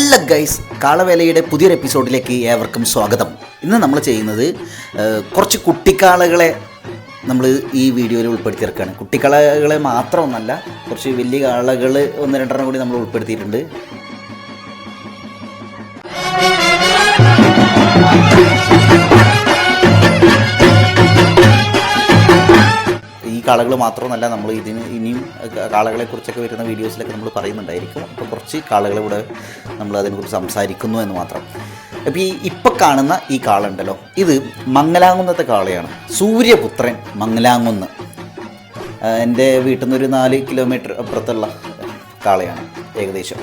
Hello guys കാളവേലയുടെ പുതിയൊരു എപ്പിസോഡിലേക്ക് ഏവർക്കും സ്വാഗതം. ഇന്ന് നമ്മൾ ചെയ്യുന്നത് കുറച്ച് കുട്ടിക്കാളകളെ നമ്മൾ ഈ വീഡിയോയിൽ ഉൾപ്പെടുത്തിയിരിക്കുകയാണ്. കുട്ടിക്കാളകളെ മാത്രമൊന്നല്ല കുറച്ച് വലിയ കാളകൾ ഒന്ന് രണ്ടെണ്ണം കൂടി നമ്മൾ ഉൾപ്പെടുത്തിയിട്ടുണ്ട്. ഈ കാളകൾ മാത്രമല്ല നമ്മൾ ഇതിന് ഇനിയും കാളകളെ കുറിച്ചൊക്കെ വരുന്ന വീഡിയോസിലൊക്കെ നമ്മൾ പറയുന്നുണ്ടായിരിക്കും. അപ്പോൾ കുറച്ച് കാളകളെ കൂടെ നമ്മൾ അതിനെക്കുറിച്ച് സംസാരിക്കുന്നു എന്ന് മാത്രം. അപ്പോൾ ഈ ഇപ്പം കാണുന്ന ഈ കാളുണ്ടല്ലോ ഇത് മംഗലാങ്കുന്നത്തെ കാളയാണ്. സൂര്യപുത്രൻ മംഗലാങ്കുന്ന് എന്റെ വീട്ടിൽ നിന്ന് ഒരു നാല് കിലോമീറ്റർ അപ്പുറത്തുള്ള കാളയാണ് ഏകദേശം.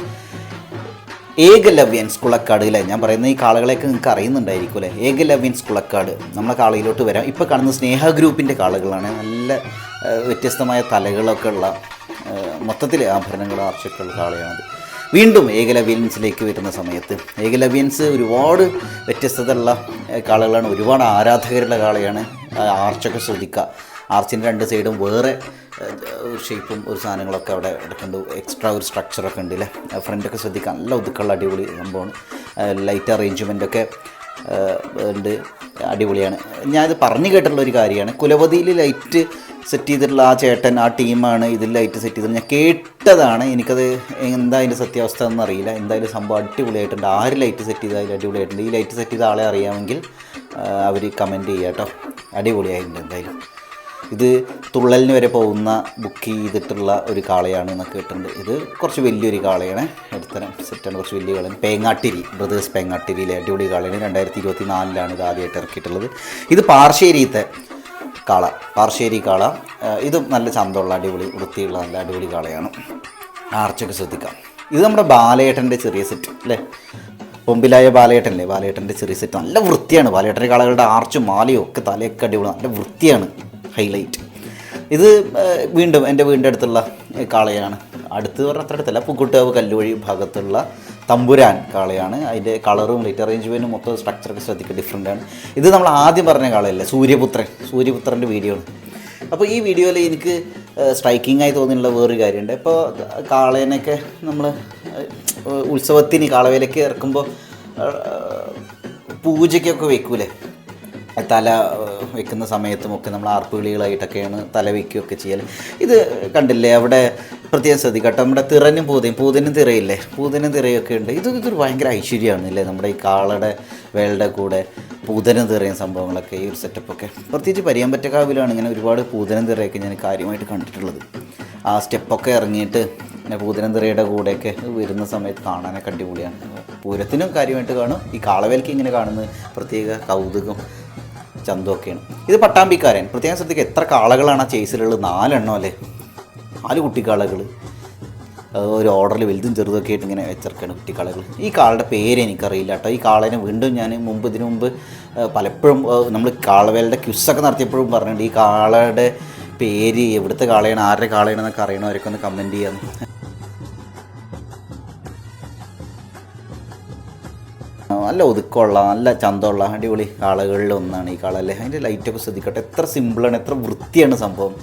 ഏകലവ്യൻസ് കുളക്കാട് അല്ലേ ഞാൻ പറയുന്ന ഈ കാളകളെയൊക്കെ നിങ്ങൾക്ക് അറിയുന്നുണ്ടായിരിക്കും അല്ലേ ഏകലവ്യൻസ് കുളക്കാട് നമ്മളെ കാളയിലോട്ട് വരാം. ഇപ്പോൾ കാണുന്ന സ്നേഹ ഗ്രൂപ്പിന്റെ കാളകളാണ്. നല്ല വ്യത്യസ്തമായ തലകളൊക്കെ ഉള്ള മൊത്തത്തിൽ ആഭരണങ്ങൾ ആർച്ചൊക്കെയുള്ള കാളയാണത്. വീണ്ടും ഏകലവ്യൻസിലേക്ക് വരുന്ന സമയത്ത്. ഏകലവ്യൻസ് ഒരുപാട് വ്യത്യസ്തതയുള്ള കാളകളാണ്. ഒരുപാട് ആരാധകരുള്ള കാളയാണ്. ആർച്ചൊക്കെ ശ്രദ്ധിക്കുക ആർച്ചിന്റെ രണ്ട് സൈഡും വേറെ ഷേപ്പും ഒരു സാധനങ്ങളൊക്കെ അവിടെ എടുക്കുന്നുണ്ട്. എക്സ്ട്രാ ഒരു സ്ട്രക്ചറൊക്കെ ഉണ്ട് അല്ലേ ഫ്രണ്ടൊക്കെ ശ്രദ്ധിക്കാൻ നല്ല ഒതുക്കുള്ള അടിപൊളി സംഭവമാണ്. ലൈറ്റ് അറേഞ്ച്മെന്റൊക്കെ ഉണ്ട്. അടിപൊളിയാണ്. ഞാനിത് പറഞ്ഞു കേട്ടിട്ടുള്ള ഒരു കാര്യമാണ്. കുലപതിയിൽ ലൈറ്റ് സെറ്റ് ചെയ്തിട്ടുള്ള ആ ചേട്ടൻ ആ ടീമാണ് ഇതിൽ ലൈറ്റ് സെറ്റ് ചെയ്തത്. ഞാൻ കേട്ടതാണ്. എനിക്കത് എന്താ അതിന്റെ സത്യാവസ്ഥ എന്ന് അറിയില്ല. എന്തായാലും സംഭവം അടിപൊളിയായിട്ടുണ്ട്. ആര് ലൈറ്റ് സെറ്റ് ചെയ്താലും അടിപൊളിയായിട്ടുണ്ട്. ഈ ലൈറ്റ് സെറ്റ് ചെയ്ത ആളെ അറിയാമെങ്കിൽ അവർ കമന്റ് ചെയ്യാം കേട്ടോ. അടിപൊളിയായിട്ടുണ്ട് എന്തായാലും. ഇത് തുള്ളലിന് വരെ പോകുന്ന ബുക്ക് ചെയ്തിട്ടുള്ള ഒരു കാളയാണ് എന്നൊക്കെ കേട്ടിട്ടുണ്ട്. ഇത് കുറച്ച് വലിയൊരു കാളയാണ്. എടുത്തരം സെറ്റാണ് കുറച്ച് വലിയ കാളയാണ്. പേങ്ങാട്ടിരി ബ്രദേഴ്സ് പേങ്ങാട്ടിരിയിലെ അടിപൊളി കാളയാണ്. രണ്ടായിരത്തി ഇരുപത്തി നാലിലാണ് ഇത് ആദ്യമായിട്ട് ഇറക്കിയിട്ടുള്ളത്. ഇത് പാർശ്ശേരിയത്തെ കാള പാർശ്ശേരി കാള. ഇതും നല്ല ചന്തമുള്ള അടിപൊളി വൃത്തിയുള്ള നല്ല അടിപൊളി കാളയാണ്. ആർച്ചൊക്കെ ശ്രദ്ധിക്കാം. ഇത് നമ്മുടെ ബാലേട്ടന്റെ ചെറിയ സെറ്റ് അല്ലേ പൊമ്പിലായ ബാലേട്ടനല്ലേ ബാലേട്ടന്റെ ചെറിയ സെറ്റ് നല്ല വൃത്തിയാണ്. ബാലേട്ടന്റെ കാളകളുടെ ആർച്ചും മാലയും ഒക്കെ തലയൊക്കെ അടിപൊളി നല്ല വൃത്തിയാണ്. ഹൈലൈറ്റ് ഇത് വീണ്ടും എന്റെ വീടിന്റെ അടുത്തുള്ള കാളയാണ്. അടുത്ത് പറഞ്ഞ അത്ര അടുത്തല്ല. പുക്കുട്ടാവ് കല്ലുവഴി ഭാഗത്തുള്ള തമ്പുരാൻ കാളയാണ്. അതിന്റെ കളറും ലൈറ്റ് അറേഞ്ച്മെന്റും മൊത്തം സ്ട്രക്ചറൊക്കെ ശ്രദ്ധിക്കുക. ഡിഫറെന്റ് ആണ്. ഇത് നമ്മൾ ആദ്യം പറഞ്ഞ കാളയല്ലേ? സൂര്യപുത്രൻ. സൂര്യപുത്രന്റെ വീഡിയോ ആണ് അപ്പോൾ ഈ വീഡിയോയിൽ എനിക്ക് സ്ട്രൈക്കിംഗ് ആയി തോന്നിയുള്ള വേറൊരു കാര്യമുണ്ട്. ഇപ്പോൾ കാളേനൊക്കെ നമ്മൾ ഉത്സവത്തിന് കാളവേലയ്ക്ക് ഇറക്കുമ്പോൾ പൂജയ്ക്കൊക്കെ വെക്കൂലേ? തല വെക്കുന്ന സമയത്തും ഒക്കെ നമ്മൾ ആർപ്പുവിളികളായിട്ടൊക്കെയാണ് തല വയ്ക്കുകയൊക്കെ ചെയ്യൽ ഇത് കണ്ടില്ലേ അവിടെ പ്രത്യേകം ശ്രദ്ധിക്കട്ടെ നമ്മുടെ തിറനും പൂതയും പൂതനും തിറയില്ലേ പൂതനും തിറയൊക്കെ ഉണ്ട്. ഇത് ഇതൊരു ഭയങ്കര ഐശ്വര്യമാണ് അല്ലേ നമ്മുടെ ഈ കാളയുടെ വേളുടെ കൂടെ പൂതനും തിറയും സംഭവങ്ങളൊക്കെ ഈ ഒരു സെറ്റപ്പൊക്കെ പ്രത്യേകിച്ച് പരിയമ്പറ്റക്കാവിലാണ് ഇങ്ങനെ ഒരുപാട് പൂതനും തിറയൊക്കെ ഞാൻ കാര്യമായിട്ട് കണ്ടിട്ടുള്ളത്. ആ സ്റ്റെപ്പൊക്കെ ഇറങ്ങിയിട്ട് പിന്നെ പൂതനം തിറയുടെ കൂടെയൊക്കെ വരുന്ന സമയത്ത് കാണാനൊക്കെ അടിപൊളിയാണ്. പൂരത്തിനും കാര്യമായിട്ട് കാണും. ഈ കാളവേലയ്ക്ക് ഇങ്ങനെ കാണുന്നത് പ്രത്യേക കൗതുകം ചന്തമൊക്കെയാണ് ഇത് പട്ടാമ്പിക്കാരൻ. പ്രത്യേകം ശ്രദ്ധിക്കുക എത്ര കാളകളാണ് ആ ചേസിലുള്ളത്? നാലെണ്ണം അല്ലേ? നാല് കുട്ടിക്കാളകൾ ഒരു ഓർഡറിൽ വലുതും ചെറുതൊക്കെ ആയിട്ട് ഇങ്ങനെ വെച്ചിറക്കാണ് കുട്ടിക്കാളകൾ ഈ കാളുടെ പേര് എനിക്കറിയില്ല കേട്ടോ. ഈ കാളേനെ വീണ്ടും ഞാൻ മുമ്പ് ഇതിനു മുമ്പ് പലപ്പോഴും നമ്മൾ കാളവേലയുടെ ക്യുസൊക്കെ നടത്തിയപ്പോഴും പറഞ്ഞിട്ടുണ്ട്. ഈ കാളയുടെ പേര് എവിടുത്തെ കാളയാണ് ആരുടെ കാളയാണെന്നൊക്കെ അറിയണവരൊക്കെ ഒന്ന് കമന്റ് ചെയ്യാം. നല്ല ഒതുക്കമുള്ള നല്ല ചന്തമുള്ള അടിപൊളി കാളകളിൽ ഒന്നാണ് ഈ കാള അല്ലേ അതിന്റെ ലൈറ്റൊക്കെ ശ്രദ്ധിക്കട്ടെ. എത്ര സിമ്പിളാണ് എത്ര വൃത്തിയാണ് സംഭവം.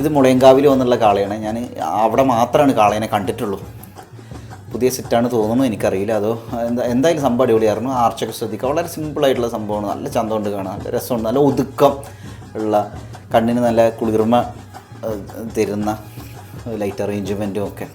ഇത് മുളയങ്കാവിൽ വന്നുള്ള കാളയാണ്. ഞാൻ അവിടെ മാത്രമാണ് കാളേനെ കണ്ടിട്ടുള്ളൂ. പുതിയ സെറ്റാണ് തോന്നുന്നു എനിക്കറിയില്ല. അതോ എന്താ എന്തായാലും സംഭവം അടിപൊളിയായിരുന്നു. ആർച്ചൊക്കെ ശ്രദ്ധിക്കുക വളരെ സിമ്പിളായിട്ടുള്ള സംഭവമാണ്. നല്ല ചന്തമുണ്ട് കാണാൻ. നല്ല രസമുണ്ട്. നല്ല ഒതുക്കം ഉള്ള കണ്ണിന് നല്ല കുളിർമ തരുന്ന ലൈറ്റ് അറേഞ്ച്മെന്റും ഒക്കെ.